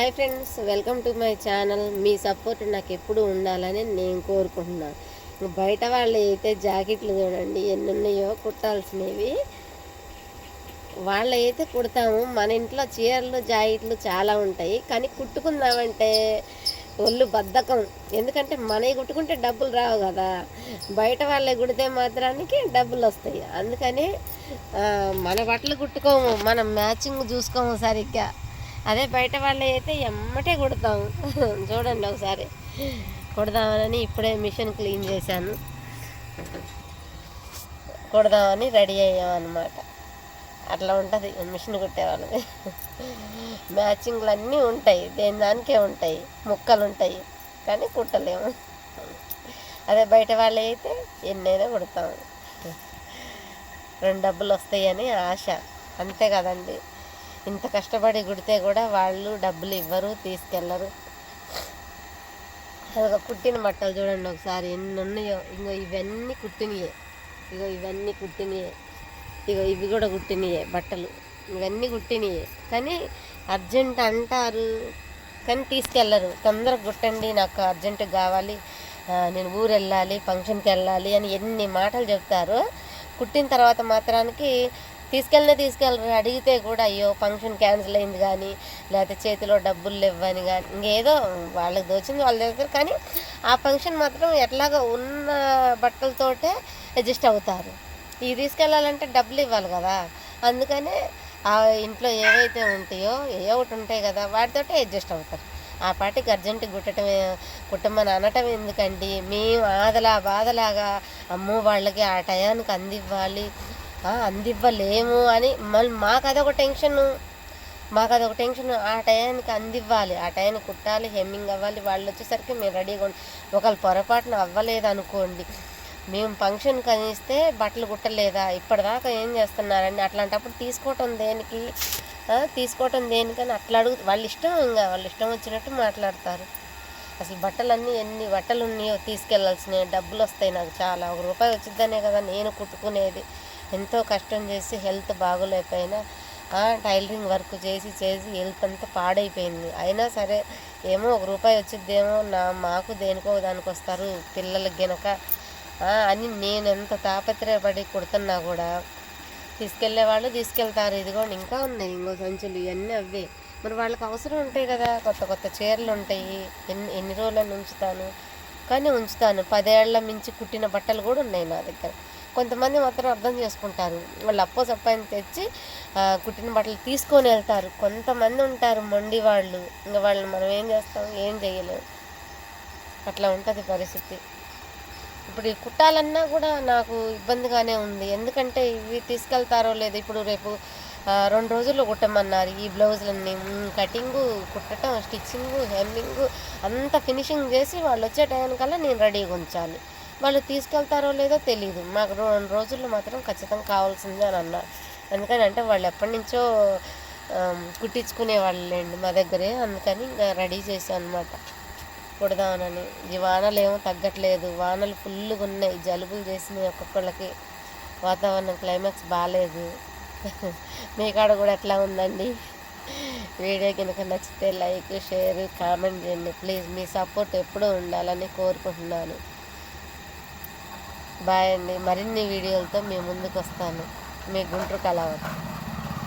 Hi friends welcome to my channel. Me support నాకు ఎప్పుడు ఉండాలని నేను కోరుకుంటున్నాను బయట వాళ్ళు అయితే జాకెట్లు చూడండి ఎన్ని ఉన్నాయో కుట్టాల్సినవి. వాళ్ళు అయితే కుడతాము. మన ఇంట్లో చీరలు జాకెట్లు చాలా ఉంటాయి. కానీ కుట్టుకుందామంటే ఒళ్ళు బద్ధకం. ఎందుకంటే మనవి కుట్టుకుంటే డబ్బులు రావు కదా. బయట వాళ్ళే కుడితే మాత్రానికి డబ్బులు వస్తాయి. అందుకని మన బట్టలు కుట్టుకోము. మనం మ్యాచింగ్ చూసుకోము సరిగ్గా. అదే బయట వాళ్ళు అయితే ఎమ్మటే కుడతాం చూడండి ఒకసారి. కుడదామని ఇప్పుడే మిషన్ క్లీన్ చేశాను. కుడదామని రెడీ అయ్యామన్నమాట. అనమాట అట్లా ఉంటుంది మిషన్ కుట్టేవాళ్ళది మ్యాచింగ్లు అన్నీ ఉంటాయి దేని దానికే ఉంటాయి ముక్కలు ఉంటాయి కానీ కుట్టలేము. అదే బయట వాళ్ళు అయితే ఎన్నైనా కుడతాము. రెండు డబ్బులు వస్తాయని ఆశ. అంతే కదండి. ఇంత కష్టపడి కుడితే కూడా వాళ్ళు డబ్బులు ఇవ్వరు తీసుకెళ్ళరు అదొక కుట్టిన బట్టలు చూడండి ఒకసారి ఎన్ని ఉన్నాయో ఇంకో ఇవన్నీ కుట్టినయే. ఇగో ఇవన్నీ కుట్టినయే. ఇగో ఇవి కూడా కుట్టినయే బట్టలు. ఇవన్నీ కుట్టినయే. కానీ అర్జెంట్ అంటారు కానీ తీసుకెళ్ళరు తొందరగా కుట్టండి నాకు అర్జెంట్ కావాలి నేను ఊరు వెళ్ళాలి ఫంక్షన్కి వెళ్ళాలి అని ఎన్ని మాటలు చెప్తారు. కుట్టిన తర్వాత మాత్రానికి తీసుకెళ్ళినా తీసుకెళ్ళరు. అడిగితే కూడా అయ్యో ఫంక్షన్ క్యాన్సిల్ అయింది కానీ లేకపోతే చేతిలో డబ్బులు లేవని కానీ ఇంకేదో వాళ్ళకి దోచింది వాళ్ళు దగ్గర. కానీ ఆ ఫంక్షన్ మాత్రం ఎట్లాగో ఉన్న బట్టలతోటే అడ్జస్ట్ అవుతారు. ఇవి తీసుకెళ్ళాలంటే డబ్బులు ఇవ్వాలి కదా. అందుకనే ఆ ఇంట్లో ఏవైతే ఉంటాయో ఏ ఒకటి ఉంటాయి కదా వాటితోటే అడ్జస్ట్ అవుతారు. ఆ పాటికి అర్జెంట్ కుట్టడమే కుట్టమని అనటం ఎందుకండి? మేము ఆదలా బాధలాగా అమ్మో వాళ్ళకి ఆ టయానికి అందివ్వాలి. అందివ్వలేము అని మళ్ళీ మాకు అదొక టెన్షన్. మాకు అదొక టెన్షన్. ఆ టయానికి అందివ్వాలి. ఆ టయానికి కుట్టాలి హెమ్మింగ్ అవ్వాలి. వాళ్ళు వచ్చేసరికి మేము రెడీగా ఉండి ఒకళ్ళు పొరపాటున అవ్వలేదు అనుకోండి మేము ఫంక్షన్ కనిస్తే బట్టలు కుట్టలేదా? ఇప్పటిదాకా ఏం చేస్తున్నారని అట్లాంటప్పుడు తీసుకోవటం దేనికి? తీసుకోవటం దేనికని అట్లా అడుగు వాళ్ళ ఇష్టం ఇంకా వాళ్ళ ఇష్టం వచ్చినట్టు మాట్లాడతారు. అసలు బట్టలన్నీ ఎన్ని బట్టలు ఉన్నాయో తీసుకెళ్ళాల్సినవి డబ్బులు వస్తాయి నాకు చాలా. ఒక రూపాయి వచ్చిద్దనే కదా నేను కుట్టుకునేది. ఎంతో కష్టం చేసి హెల్త్ బాగోలేకపోయినా టైలరింగ్ వర్క్ చేసి చేసి హెల్త్ అంతా పాడైపోయింది. అయినా సరే ఏమో ఒక రూపాయి వచ్చిద్దేమో నా మాకు దేనికో దానికి వస్తారు పిల్లలకి గనక అని నేను ఎంత తాపత్రయపడి కుడుతున్నా కూడా తీసుకెళ్ళే వాళ్ళు తీసుకెళ్తారు. ఇదిగోండి ఇంకా ఉన్నాయి ఇంకో సంచులు ఇవన్నీ అవే మరి వాళ్ళకి అవసరం ఉంటాయి కదా కొత్త కొత్త చీరలు ఉంటాయి ఎన్ని ఎన్ని రోజులను ఉంచుతాను కానీ ఉంచుతాను. పదేళ్ళ మించి కుట్టిన బట్టలు కూడా ఉన్నాయి నా దగ్గర. కొంతమంది మాత్రం అర్థం చేసుకుంటారు. వాళ్ళు అప్పో సప్పాయిని తెచ్చి కుట్టిన బట్టలు తీసుకొని వెళ్తారు. కొంతమంది ఉంటారు మొండి వాళ్ళు. ఇంకా వాళ్ళని మనం ఏం చేస్తాం? ఏం చేయలేము అట్లా ఉంటుంది పరిస్థితి. ఇప్పుడు ఈ కుట్టాలన్నా కూడా నాకు ఇబ్బందిగానే ఉంది. ఎందుకంటే ఇవి తీసుకెళ్తారో లేదో ఇప్పుడు రేపు రెండు రోజుల్లో కుట్టమన్నారు. ఈ బ్లౌజులన్నీ కటింగు కుట్టడం స్టిచ్చింగు హెమ్మింగు అంతా ఫినిషింగ్ చేసి వాళ్ళు వచ్చే టైంకల్లా నేను రెడీగా ఉంచాలి. వాళ్ళు తీసుకెళ్తారో లేదో తెలియదు మాకు రెండు రోజుల్లో మాత్రం ఖచ్చితంగా కావాల్సిందే అని అన్నారు. ఎందుకని అంటే వాళ్ళు ఎప్పటి నుంచో కుట్టించుకునే వాళ్ళండి మా దగ్గరే. అందుకని ఇంకా రెడీ చేశాను అనమాట కుడదామనని. ఈ వానలు ఏమో తగ్గట్లేదు. వానలు ఫుల్గా ఉన్నాయి. జలుబులు చేసినాయి ఒక్కొక్కళ్ళకి. వాతావరణం క్లైమాక్స్ బాగాలేదు మీ కాడ కూడా ఎట్లా ఉందండి? వీడియో కనుక నచ్చితే లైక్ షేర్ కామెంట్ చేయండి. ప్లీజ్ మీ సపోర్ట్ ఎప్పుడూ ఉండాలని కోరుకుంటున్నాను. బాయ్ అండి. మరిన్ని వీడియోలతో మీ ముందుకు వస్తాను మీ గుంటూరు కళావతి.